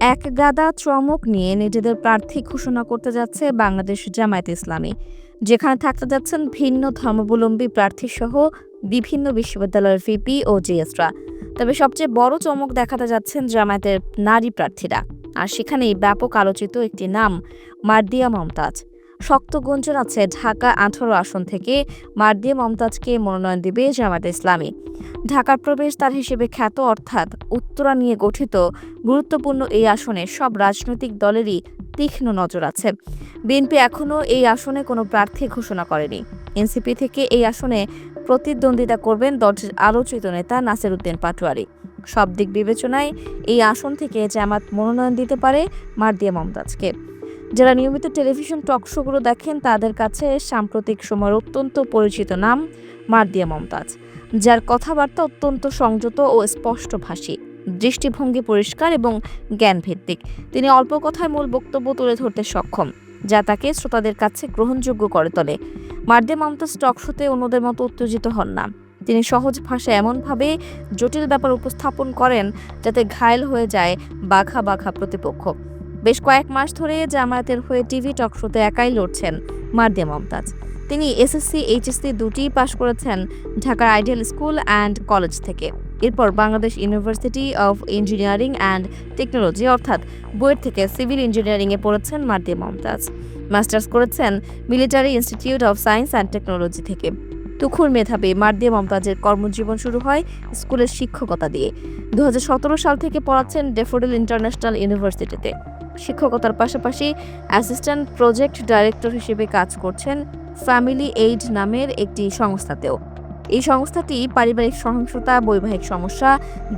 এক গাদা চমক নিয়ে নিজেদের প্রার্থী ঘোষণা করতে যাচ্ছে বাংলাদেশ জামায়াত ইসলামী। যেখানে থাকতে যাচ্ছেন ভিন্ন ধর্মাবলম্বী প্রার্থী সহ বিভিন্ন বিশ্ববিদ্যালয়ের ভিপি ও জিএসরা। তবে সবচেয়ে বড় চমক দেখাতে যাচ্ছেন জামায়াতের নারী প্রার্থীরা। আর সেখানেই ব্যাপক আলোচিত একটি নাম, মার্দিয়া মমতাজ। শক্ত গুঞ্জন আছে ঢাকা আঠারো আসন থেকে। মার্দিয়া মমতাজকে মনোনয়ন দেবে জামায়াত ইসলামী। ঢাকার প্রবেশদ্বার হিসেবে খ্যাত অর্থাৎ উত্তরা নিয়ে গঠিত গুরুত্বপূর্ণ এই আসনে সব রাজনৈতিক দলেরই তীক্ষ্ণ নজর আছে। বিএনপি এখনও এই আসনে কোনো প্রার্থী ঘোষণা করেনি। এনসিপি থেকে এই আসনে প্রতিদ্বন্দ্বিতা করবেন দলটির আলোচিত নেতা নাসির উদ্দিন পাটোয়ারি। সব দিক বিবেচনায় এই আসন থেকে জামাত মনোনয়ন দিতে পারে মার্দিয়া মমতাজকে। যারা নিয়মিত টেলিভিশন টক শোগুলো দেখেন, তাদের কাছে সাম্প্রতিক সময়ের অত্যন্ত পরিচিত নাম মার্দিয়া মমতাজ, যার কথাবার্তা অত্যন্ত সংযত ও স্পষ্টভাষী দৃষ্টিভঙ্গি পরিষ্কার এবং জ্ঞানভিত্তিক। তিনি অল্প কথায় মূল বক্তব্য তুলে ধরতে সক্ষম, যা তাকে শ্রোতাদের কাছে গ্রহণযোগ্য করে তোলে। মার্দিয়া মমতাজ টক শোতে অন্যদের মতো উত্তেজিত হন না। তিনি সহজ ভাষায় এমনভাবে জটিল ব্যাপার উপস্থাপন করেন, যাতে ঘায়েল হয়ে যায় বাঘা বাঘা প্রতিপক্ষ। বেশ কয়েক মাস ধরে জামায়াতের হয়ে টিভি টক শোতে একাই লড়ছেন মার্দিয়া মমতাজ। তিনি এসএসসি, এইচএসসি দুটিই পাশ করেছেন ঢাকার আইডিয়াল স্কুল অ্যান্ড কলেজ থেকে। এরপর Bangladesh university of engineering and technology অর্থাৎ বইয়ের থেকে সিভিল ইঞ্জিনিয়ারিংয়ে পড়েছেন মার্দিয়া মমতাজ। মাস্টার্স করেছেন military institute of science and technology থেকে। তুখুর মেধাবী মার্দিয়া মমতাজের কর্মজীবন শুরু হয় স্কুলের শিক্ষকতা দিয়ে। দু হাজার সতেরো সাল থেকে পড়াচ্ছেন ডেফোডেল ইন্টারন্যাশনাল ইউনিভার্সিটিতে। শিক্ষকতার পাশাপাশি অ্যাসিস্ট্যান্ট প্রজেক্ট ডাইরেক্টর হিসেবে কাজ করছেন ফ্যামিলি এইড নামের একটি সংস্থাতেও। এই সংস্থাটি পারিবারিক সহিংসতা, বৈবাহিক সমস্যা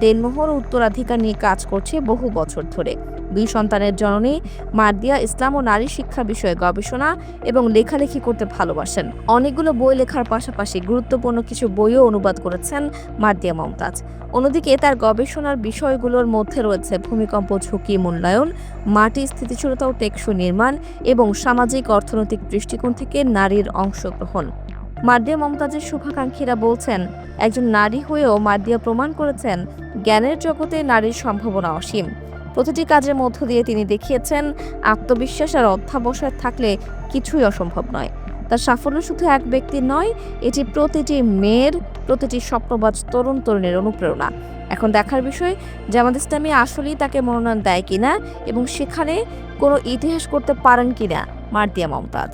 দেনমোহর উত্তরাধিকার নিয়ে কাজ করছে বহু বছর ধরে। দুই সন্তানের জননী মার্দিয়া ইসলাম ও নারী শিক্ষা বিষয়ে গবেষণা এবং লেখালেখি করতে ভালোবাসেন। অনেকগুলো বই লেখার পাশাপাশি গুরুত্বপূর্ণ কিছু বইও অনুবাদ করেছেন মার্দিয়া মমতাজ। অন্যদিকে তার গবেষণার বিষয়গুলোর মধ্যে রয়েছে ভূমিকম্প, ঝুঁকি, মূল্যায়ন, মাটি, স্থিতিশীলতা ও টেকসই নির্মাণ এবং সামাজিক, অর্থনৈতিক দৃষ্টিকোণ থেকে নারীর অংশগ্রহণ। মার্দিয়া মমতাজের শুভাকাঙ্ক্ষীরা বলছেন, একজন নারী হয়েও মার্দিয়া প্রমাণ করেছেন জ্ঞানের জগতে নারীর সম্ভাবনা অসীম। প্রতিটি কাজের মধ্য দিয়ে তিনি দেখিয়েছেন, আত্মবিশ্বাস আর অধ্যাবসায় থাকলে কিছুই অসম্ভব নয়। তার সাফল্য শুধু এক ব্যক্তি নয়, এটি প্রতিটি মেয়ের, প্রতিটি স্বপ্নবাজ তরুণ তরুণের অনুপ্রেরণা। এখন দেখার বিষয়, জামাত ইসলামী আসলেই তাকে মনোনয়ন দেয় কিনা এবং সেখানে কোনো ইতিহাস করতে পারেন কিনা মার্দিয়া মমতাজ।